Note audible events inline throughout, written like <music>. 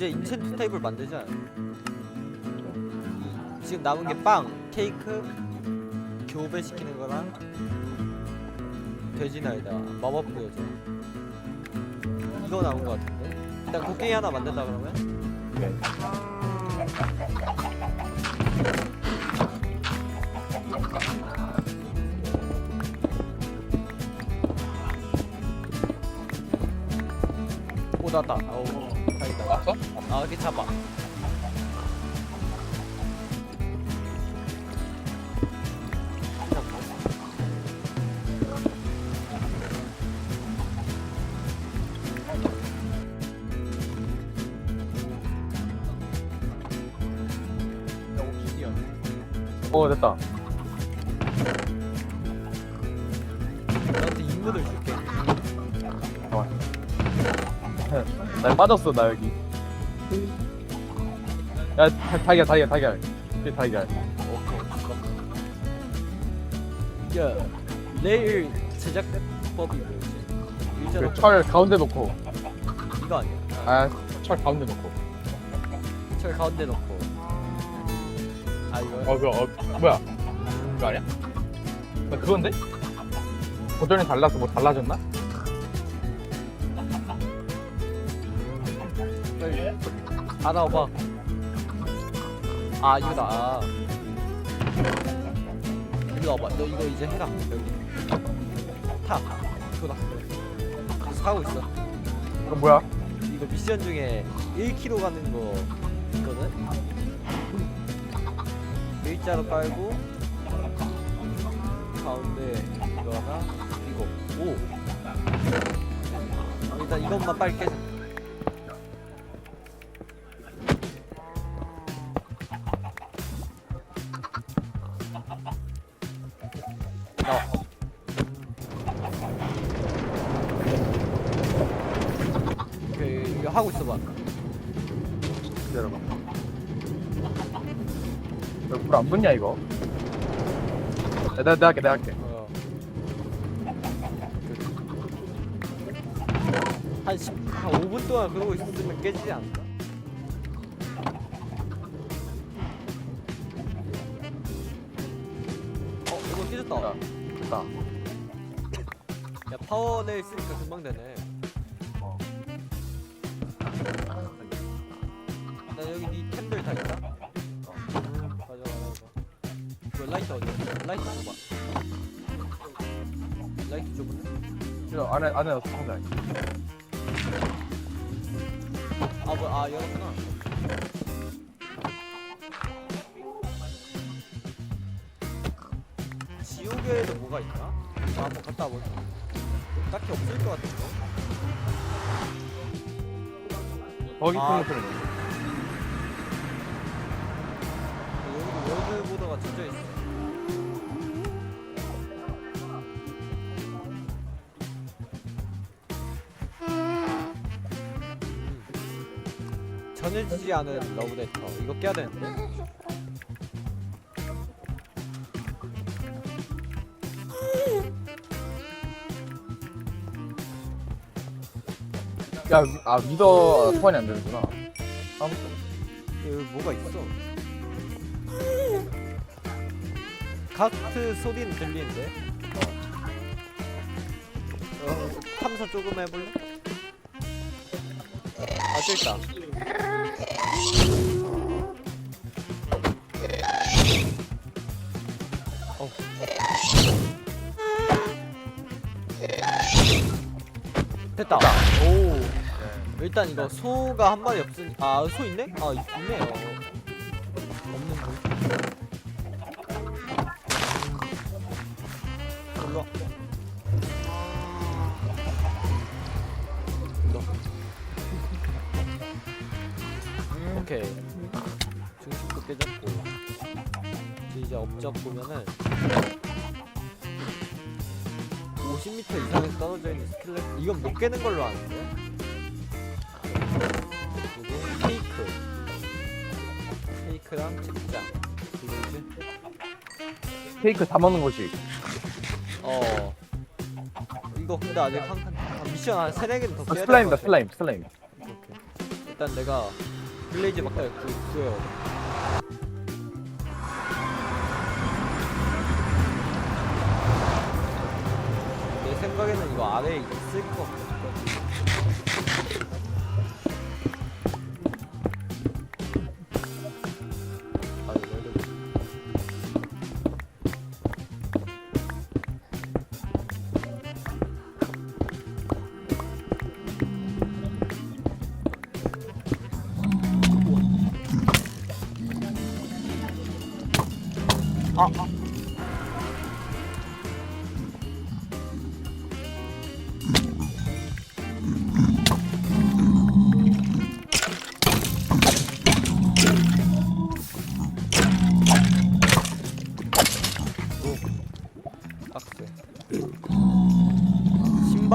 이제 인챈트 테이블 만들자. 지금 남은 게 빵, 케이크, 교배 시키는 거랑 돼지 날다, 마법 보여줘. 이거 남은 거 같은데. 일단 곡괭이 하나 만든다 그러면. 네. 오 나왔다. 어우? 아 이렇게 잡아. 어 됐다. 너한테 인문을 줄게. 나 빠졌어 나 여기. 야 다- 달걀 달걀 달걀. 이 달걀. 야, 내일 제작법이 뭐지? 일자로 그철 가운데 놓고. 이거 아니야? 아 철 가운데 놓고. 철 가운데 넣고. 아 이거. 어 뭐야 어, 뭐야? 이거 아니야? 나 그건데? 버전이 달라서 뭐 달라졌나? 아 나와봐. 아 이거다. 아. 일로 와봐. 너 이거 이제 해라. 여기. 타. 그거다. 그거 사고 있어. 이거 뭐야? 이거 미션 중에 1km 가는 거 있거든? 일자로 깔고 가운데 이거 하나 이거 오 일단 이것만 빨리 나와 그 이거 하고 있어봐 기다려봐. 불안 붙냐 이거? 야, 내가 내가 할게 내가 할게. 어. 한 10, 한 5분 동안 그러고 있으면 깨지지 않을까? 어, 이거 깨졌다. 야. 됐다. 야, 파워낼 쓰니까 금방 되네. 어. 나 여기 니 템들 다 있다. 어. 가져가, 가져가. 그 라이트 어디? 라이트 줘봐. 라이트 줘볼래? 저 안에 안에 넣어서 상자. 아, 뭐, 아, 열었구나. 뭐가 있나? 아, 한번 갔다 와볼까? 딱히 없을 것 같은데. 거기 아. 큰 소리. 여기도 월드보더가 쳐져 있어. 음. 전해지지 않은 러브레터 이거 깨야 되는데 야, 위- 아 위더 소환이 안 되는구나. 아무튼. 여기 뭐가 있어? 카트 소리는 들리는데? 어, 탐사 조금 해볼래? 아 저 있다. 어. 됐다. 오 일단 이거 소가 한 마리 없으니 아 소 있네? 아 있- 있네 어. 없는 거 일로 와 일로 와. 오케이 중심도 깨졌고 이제 이제 업적 보면은 50m 이상에서 떨어져 있는 스킬렛 이건 못 깨는 걸로 아는데 케이크랑 책장 이제 케이크 다 먹는 곳이. 어 이거 근데 아직 한, 한, 한 미션 한 세네 개는 더 어, 깨야 슬라임이다 될것 같아. 슬라임 슬라임. 오케이. 일단 내가 블레이즈 막다를 구, 구해요. 내 생각에는 이거 아래에 있을 것 같거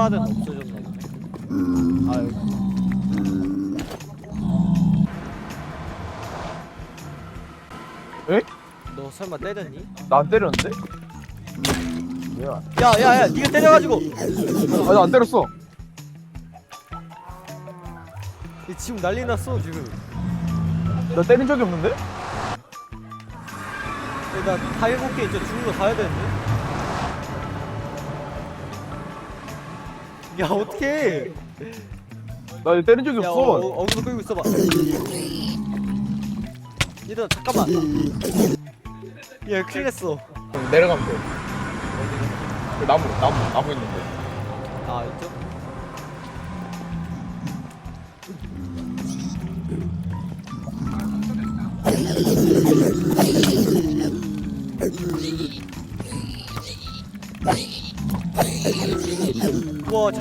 신발은 없어졌나 보네. 아유. 에? 너 설마 때렸니? 나안 때렸는데? 뭐야? 야, 야, 야, 네가 때려가지고. 아, 나 안 때렸어. 얘 지금 난리 났어 지금. 나 때린 적이 없는데? 나 다이어트 이제 죽는 거 가야 되는데. 야 어떡해 나 때린 적이 야 없어. 어, 어, 어그로 끌고 있어봐 얘들아 잠깐만 야 큰일 났어 내려가면 돼. 그 나무, 나무, 나무 있는데. 아 이쪽?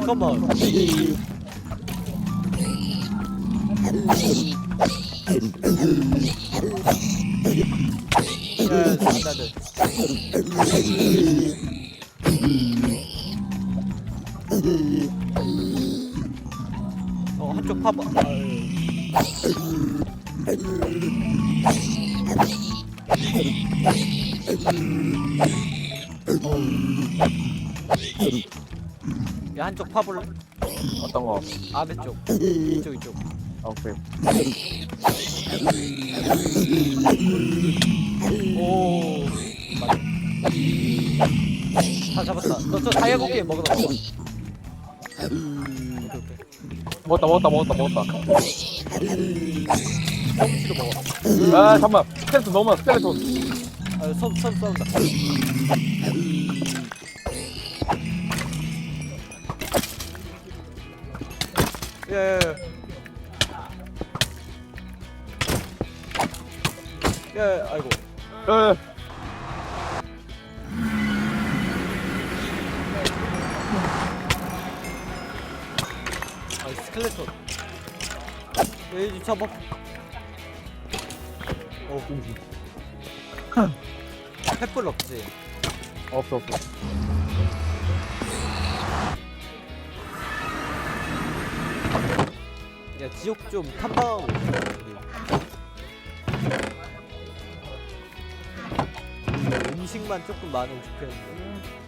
잠깐만 야, 안돼 어 한쪽 파봐. 야 한쪽 파볼래? 어떤 거? 아래쪽 이쪽 이쪽 아, 오케이. 오 맞아 다 잡았다 너 저 다이아 고기 먹으러 가 오케이 오케이 먹었다, 먹었다, 먹었다, 먹었다. pom치도 먹어 아, 잠깐만. 스켈레톤 많아, 스켈레톤. 아섬섬 싸운다 예 아이고. 에, 아 스켈레톤 에이 잡아. 어 <laughs> 횃불 없지? 없어, 없어. 야 지옥 좀 탐방하고 있어, 우리. 음식만 조금 많으면 좋겠는데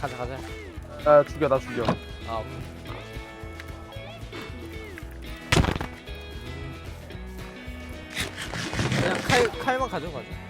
가자 가자 야, 죽여, 나 죽여. 아 오케이. 그냥 칼 칼만 가져가자. 가자.